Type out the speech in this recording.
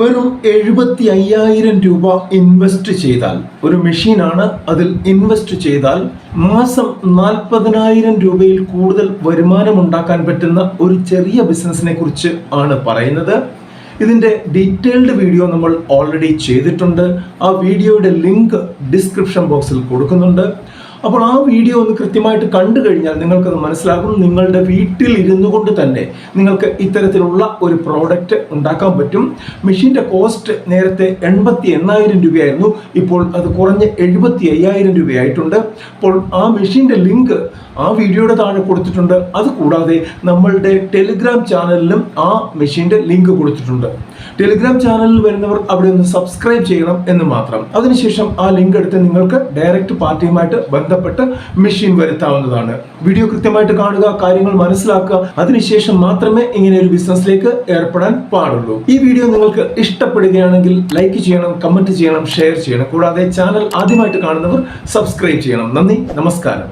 വെറും എഴുപത്തി അയ്യായിരം രൂപ ഇൻവെസ്റ്റ് ചെയ്താൽ ഒരു മെഷീനാണ് അതിൽ ഇൻവെസ്റ്റ് ചെയ്താൽ മാസം നാൽപ്പതിനായിരം രൂപയിൽ കൂടുതൽ വരുമാനം ഉണ്ടാക്കാൻ പറ്റുന്ന ഒരു ചെറിയ ബിസിനസ്സിനെ കുറിച്ച് ആണ് പറയുന്നത്. ഇതിന്റെ ഡീറ്റെയിൽഡ് വീഡിയോ നമ്മൾ ഓൾറെഡി ചെയ്തിട്ടുണ്ട്. ആ വീഡിയോയുടെ ലിങ്ക് ഡിസ്ക്രിപ്ഷൻ ബോക്സിൽ കൊടുക്കുന്നുണ്ട്. അപ്പോൾ ആ വീഡിയോ ഒന്ന് കൃത്യമായിട്ട് കണ്ടു കഴിഞ്ഞാൽ നിങ്ങൾക്കത് മനസ്സിലാകും. നിങ്ങളുടെ വീട്ടിൽ ഇരുന്നു കൊണ്ട് തന്നെ നിങ്ങൾക്ക് ഇത്തരത്തിലുള്ള ഒരു പ്രോഡക്റ്റ് ഉണ്ടാക്കാൻ പറ്റും. മെഷീന്റെ കോസ്റ്റ് നേരത്തെ എൺപത്തി എണ്ണായിരം രൂപയായിരുന്നു. ഇപ്പോൾ അത് കുറഞ്ഞ് എഴുപത്തി അയ്യായിരം രൂപയായിട്ടുണ്ട്. അപ്പോൾ ആ മെഷീന്റെ ലിങ്ക് ആ വീഡിയോയുടെ താഴെ കൊടുത്തിട്ടുണ്ട്. അതുകൂടാതെ നമ്മളുടെ ടെലിഗ്രാം ചാനലിലും ആ മെഷീന്റെ ലിങ്ക് കൊടുത്തിട്ടുണ്ട്. ടെലിഗ്രാം ചാനലിൽ വരുന്നവർ അവിടെ ഒന്ന് സബ്സ്ക്രൈബ് ചെയ്യണം എന്ന് മാത്രം. അതിനുശേഷം ആ ലിങ്ക് എടുത്ത് നിങ്ങൾക്ക് ഡയറക്റ്റ് പാർട്ടിയുമായിട്ട് ബന്ധപ്പെട്ട് മെഷീൻ വരുത്താവുന്നതാണ്. വീഡിയോ കൃത്യമായിട്ട് കാണുക കാര്യങ്ങൾ മനസ്സിലാക്കുക അതിനുശേഷം മാത്രമേ ഇങ്ങനെ ഒരു ബിസിനസ്സിലേക്ക് ഏർപ്പെടാൻ പാടുള്ളൂ. ഈ വീഡിയോ നിങ്ങൾക്ക് ഇഷ്ടപ്പെടുകയാണെങ്കിൽ ലൈക്ക് ചെയ്യണം കമന്റ് ചെയ്യണം ഷെയർ ചെയ്യണം. കൂടാതെ ചാനൽ ആദ്യമായിട്ട് കാണുന്നവർ സബ്സ്ക്രൈബ് ചെയ്യണം. നന്ദി നമസ്കാരം.